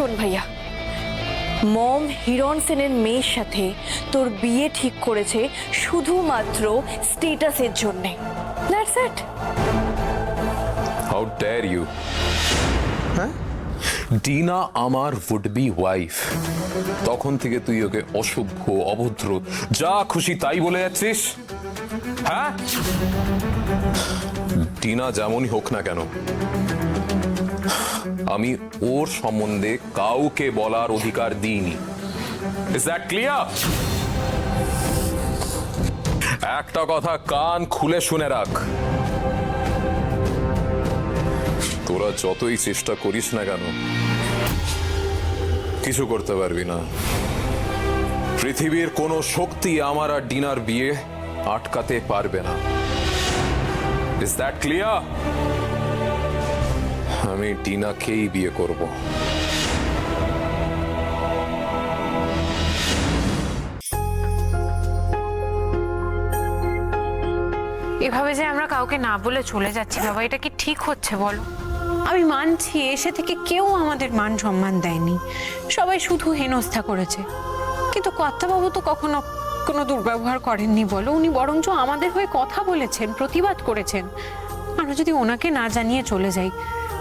শোন ভাইয়া। মম হিরণ সেনের মেয়ের সাথে তোর বিয়ে ঠিক করেছে শুধুমাত্র স্টেটাসের জন্যে। That's it how dare you হ্যাঁ? ডিনা আমার উড বি ওয়াইফ তখন থেকে তুই ওকে অসভ্য অভদ্র যা খুশি তাই বলে যাচ্ছিস। হ্যাঁ? ডিনা যেমনই হোক না কেন। আমি ওর সম্বন্ধে কাউকে বলার অধিকার দিইনি। দ্যাট ক্লিয়ার একটা কথা কান খুলে শুনে রাখ। তোরা যতই চেষ্টা করিস না কেন, কিছু করতে পারবি না। পৃথিবীর কোনো শক্তি আমার আর ডিনার বিয়ে আটকাতে পারবে না। ইজ দ্যাট ক্লিয়ার আমি ডিনাকেই বিয়ে করব। এভাবে যে আমরা কাউকে না বলে চলে যাচ্ছি বাবা এটা কি ঠিক হচ্ছে বলো? আমি মানছি এসে থেকে কেউ আমাদের মান সম্মান দেয়নি। সবাই শুধু হেনস্থা করেছে। কিন্তু কর্তাবাবু তো কখনো কোনো দুর্ব্যবহার করেননি বলো। উনি বরঞ্চ আমাদের হয়ে কথা বলেছেন প্রতিবাদ করেছেন। আমরা যদি ওনাকে না জানিয়ে চলে যাই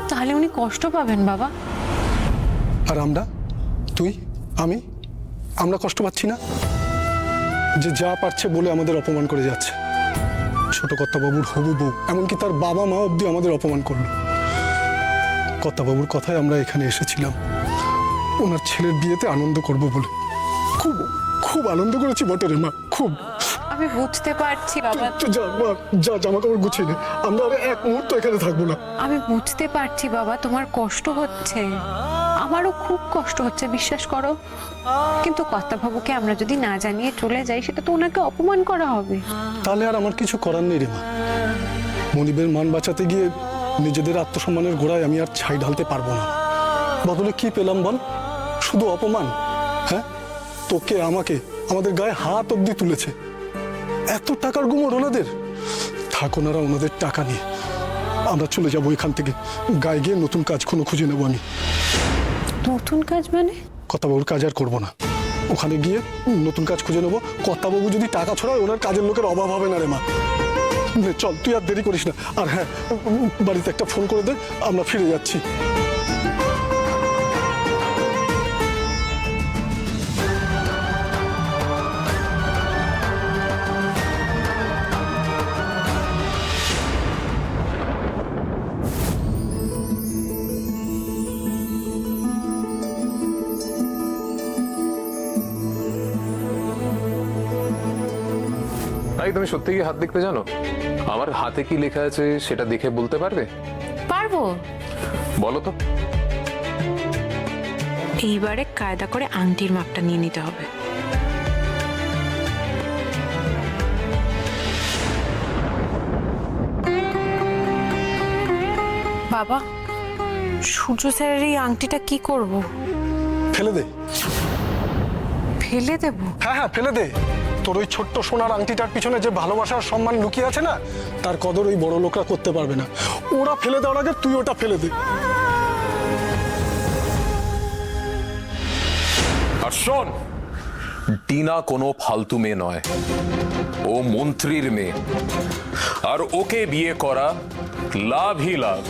তাহলে উনি কষ্ট পাবেন, বাবা। আর আমরা? তুই? আমি? আমরা কষ্ট পাচ্ছি না? যে যা পারছে বলে আমাদের অপমান করে যাচ্ছে। ছোট কর্তাবাবুর হবু বউ, এমনকি তার বাবা মা অবধি আমাদের অপমান করল। কর্তাবাবুর কথায় আমরা এখানে এসেছিলাম। ওনার ছেলের বিয়েতে আনন্দ করব বলে। খুব খুব আনন্দ করেছি বটে রে মা, খুব। আমি বুঝতে পারছি বাবা। তো যা মা যা জামা কাপড় গুছিয়ে নে। আমরা আর এক মুহূর্ত এখানে থাকব না। আমি বুঝতে পারছি বাবা তোমার কষ্ট হচ্ছে। আমারও খুব কষ্ট হচ্ছে বিশ্বাস করো। কিন্তু কর্তাবাবুকে আমরা যদি না জানিয়ে চলে যাই সেটা তো ওনাকে অপমান করা হবে। তাহলে আর আমার কিছু করার নেই রে মা। মনিবের মান বাঁচাতে গিয়ে নিজেদের আত্মসম্মানের গোড়ায় আমি আর ছাই ঢালতে পারব না। বদলে কি পেলাম বল? শুধু অপমান হ্যাঁ? তোকে আমাকে আমাদের গায়ে হাত অব্দি তুলেছে। এত টাকার গুমর ওনাদের? থাক ওনারা ওনাদের টাকা নিয়ে। আমরা চলে যাব এখান থেকে। গায়ে গিয়ে নতুন কাজ কোনো খুঁজে নেব আমি। নতুন কাজ মানে? কর্তাবাবুর কাজ আর করব না। ওখানে গিয়ে নতুন কাজ খুঁজে নেব। কর্তাবাবু যদি টাকা ছড়ায় ওনার কাজের লোকের অভাব হবে না রে মা। চল তুই আর দেরি করিস না। আর হ্যাঁ বাড়িতে একটা ফোন করে দে আমরা ফিরে যাচ্ছি। তাই তুমি সত্যি কি হাত দেখতে জানো? আমার হাতে কি লেখা আছে সেটা দেখে বলতে পারবে? পারব। বলো তো। এইবারে কায়দা করে আংটির মাপটা নিয়ে নিতে হবে। বাবা সূর্য স্যারের এই আংটিটা কি করব? ফেলে দে। ফেলে দেবো? হ্যাঁ হ্যাঁ ফেলে দে। তোর ওই ছোট্ট সোনার আংটিটার পিছনে যে ভালোবাসার সম্মান লুকিয়ে আছে না তার কদর ওই বড় লোকরা করতে পারবে না। ওরা ফেলে দেওয়ার আগে তুই ওটা ফেলে দে। আর শোন টিনা কোনো ফালতু মেয়ে নয়। ও মন্ত্রীর মেয়ে। আর ওকে বিয়ে করা লাভই লাভ।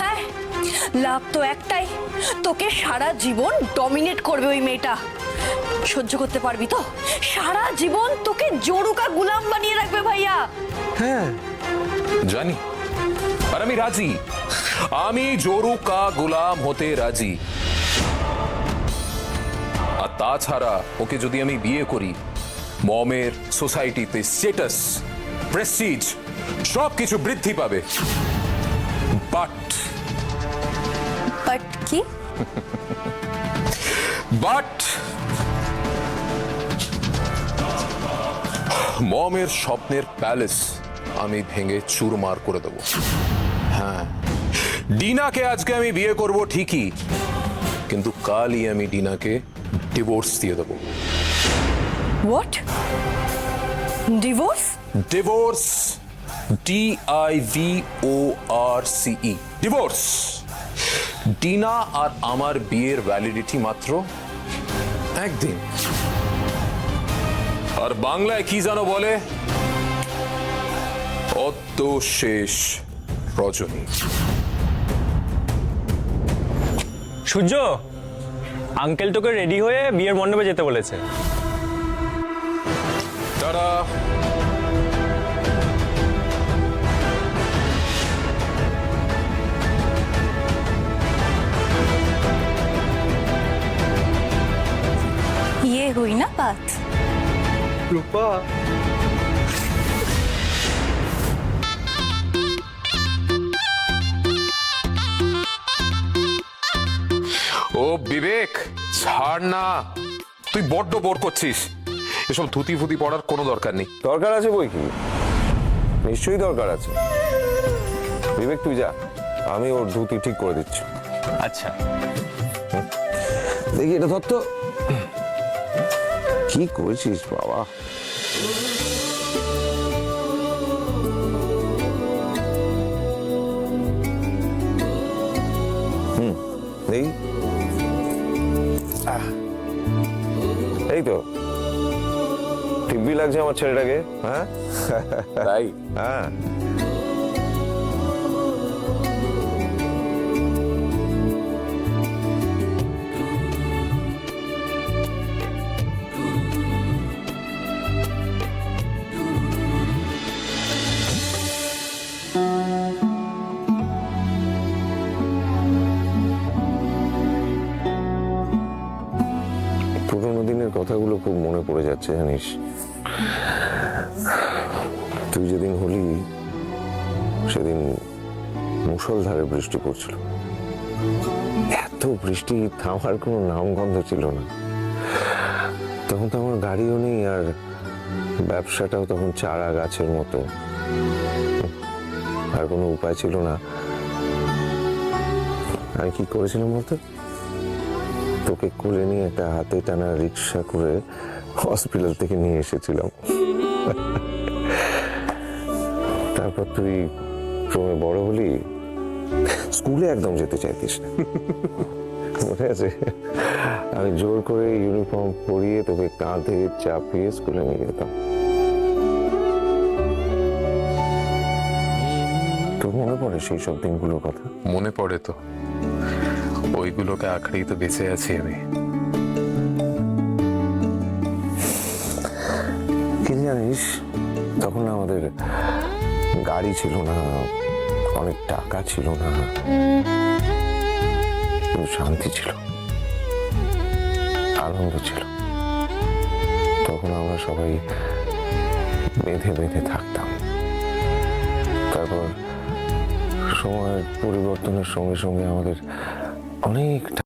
হ্যাঁ লাভ তো একটাই। তোকে সারা জীবন ডমিনেট করবে ওই মেয়েটা। সহ্য করতে পারবি তো? সারা জীবন তোকে জোরুকা গুলাম বানিয়ে রাখবে ভাইয়া। হ্যাঁ। জানি আর আমি রাজি। আমি জোরু গুলাম হতে রাজি। আর তাছাড়া ওকে যদি আমি বিয়ে করি মমের সোসাইটিতে স্টেটাস প্রেস্টিজ সব কিছু বৃদ্ধি পাবে। বাট বাট কি? বাট মমের স্বপ্নের প্যালেস আমি ভেঙে চুরমার করে দেব। হ্যাঁ ডিনাকে আজকে আমি বিয়ে করব ঠিকই কিন্তু কালই আমি ডিনাকে ডিভোর্স দিয়ে দেবো। What divorce divorce D I V O R C E divorce Dina আর আমার বিয়ের ভ্যালিডিটি মাত্র একদিন। আর বাংলায় কি জানো বলে অদ্য শেষ রজনী সূর্য আঙ্কেল তোকে রেডি হয়ে বিয়ের মণ্ডপে যেতে বলেছে তারা ये हुई ना बात রূপা ও বিবেক ছাড় না। তুই বড্ড বোর করছিস। এসব ধুতি ফুতি পড়ার কোনো দরকার নেই। দরকার আছে বই কি? নিশ্চয়ই দরকার আছে। বিবেক তুই যা। আমি ওর ধুতি ঠিক করে দিচ্ছি। আচ্ছা। দেখি এটা ধর তো। কি করেছিস বাবা? হুম দেখি। এই তো। টিব্বি লাগছে আমার ছেলেটাকে হ্যাঁ? তাই? হ্যাঁ। কথাগুলো খুব মনে পড়ে যাচ্ছে, জানিস। তুই যেদিন হলি, সেদিন মুষলধারে বৃষ্টি পড়ছিল। এত বৃষ্টি থামার কোনো নামগন্ধ ছিল না। তখন তো আমার গাড়িও নেই, আর ব্যবসাটাও তখন চারা গাছের মতো। আর কোনো উপায় ছিল না। আমি কি করেছিলাম বলতো? তোকে কোলে নিয়ে একটা হাতে টানা রিক্সা করে হসপিটাল থেকে নিয়ে এসেছিলাম। তারপর তুই ক্রমে বড় হলি, স্কুলে একদম যেতে চাইতিস মনে আছে? আমি জোর করে ইউনিফর্ম পরিয়ে তোকে কাঁধে চাপিয়ে স্কুলে নিয়ে যেতাম। তোর মনে পড়ে সেই সব দিনগুলোর কথা? মনে পড়ে তো। ওইগুলোকে আঁকড়েই তো বেঁচে আছি আমি। কি জানিস, তখন আমাদের গাড়ি ছিল না, অনেক টাকা ছিল না শান্তি ছিল, আনন্দ ছিল। তখন আমরা সবাই বেঁধে বেঁধে থাকতাম। তারপর সময়ের পরিবর্তনের সঙ্গে সঙ্গে আমাদের অনেকটা